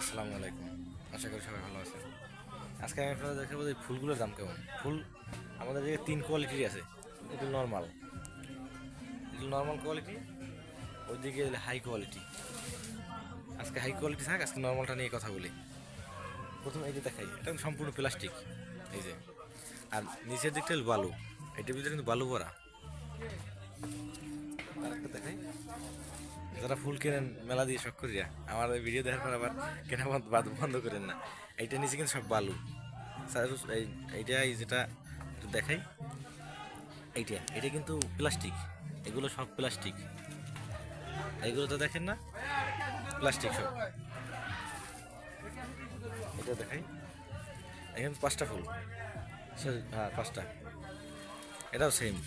আসসালামু আলাইকুম। আশা করি সবাই ভালো আছেন। আজকে আমি আপনাদের দেখাবো যে ফুলগুলোর দাম কেমন। ফুল আমাদের যে তিন কোয়ালিটির আছে। এগুলো নর্মাল এগুলো নর্মাল কোয়ালিটি ওইদিকে হাই কোয়ালিটি আজকে হাই কোয়ালিটি থাক, আজকে নর্মালটা নিয়ে কথা বলি। প্রথম এই যে দেখাই, এটা সম্পূর্ণ প্লাস্টিক এই যে। আর নিচের দিকটা বালু। এটার ভিতরে কিন্তু বালু ভরা। আরেকটা দেখাই। যারা ফুল কেনেন, মেলা দিয়ে শখ করিয়া। আমার ভিডিও দেখার পর আবার কেনা বাদ- বন্ধ করেন না। এইটা নিচে কিন্তু সব বালু। এইটা এই যেটা দেখাই। এইটা এটা কিন্তু প্লাস্টিক। এগুলো সব প্লাস্টিক। এইগুলো তো দেখেন না? প্লাস্টিক সব। এটা দেখাই। এখানে পাঁচটা ফুল। হ্যাঁ পাঁচটা। এটাও সেম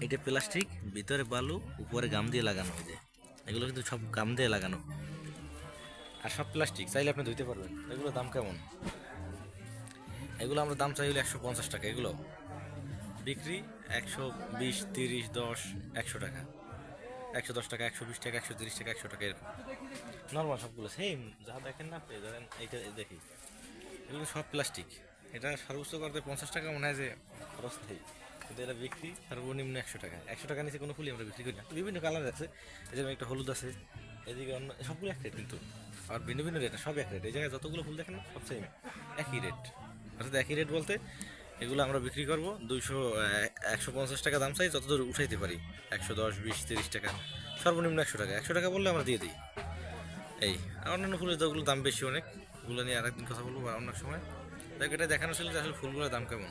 এটা প্লাস্টিক, ভিতরে বালু, উপরে গাম দিয়ে লাগানো যে। এগুলো কিন্তু সব গাম দিয়ে লাগানো। আর সব প্লাস্টিক চাইলে আপনি ধুইতে পারবেন। এগুলো দাম কেমন? এগুলো আমরা দাম চাইলে একশো পঞ্চাশ টাকা, এগুলো। বিক্রি একশো বিশ, তিরিশ, দশ, একশো টাকা। একশো দশ টাকা, একশো বিশ টাকা, একশো তিরিশ টাকা, একশো টাকা, এরকম। নর্মাল সবগুলো সেম যা দেখেন না আপনি, ধরেন এইটা দেখি। এগুলো সব প্লাস্টিক এটা সর্বোচ্চ করতে পঞ্চাশ টাকা মনে হয় যে খরচ নেই। কিন্তু এটা বিক্রি সর্বনিম্ন একশো টাকা। একশো টাকা নিচে কোনো ফুলই আমরা বিক্রি করি না। বিভিন্ন কালার আছে। এই যেমন একটা হলুদ আছে, এদিকে অন্য সবগুলো এক রেট কিন্তু। আর ভিন্ন ভিন্ন রেট সব এক রেট এই জায়গায় যতগুলো ফুল দেখেন সব সেম একই রেট অর্থাৎ একই রেট বলতে এগুলো আমরা বিক্রি করব। দুইশো একশো পঞ্চাশ টাকা দাম চাই, যতদূর উঠাইতে পারি। একশো দশ, বিশ, তিরিশ টাকা। সর্বনিম্ন একশো টাকা। একশো টাকা বললে আমরা দিয়ে দিই। এই, আর অন্যান্য ফুলের দরগুলোর দাম বেশি অনেক। ওগুলো নিয়ে আরেকদিন কথা বলব আর অন্য সময়। দেখ, এটা দেখানো ছিল যে আসলে ফুলগুলোর দাম কেমন।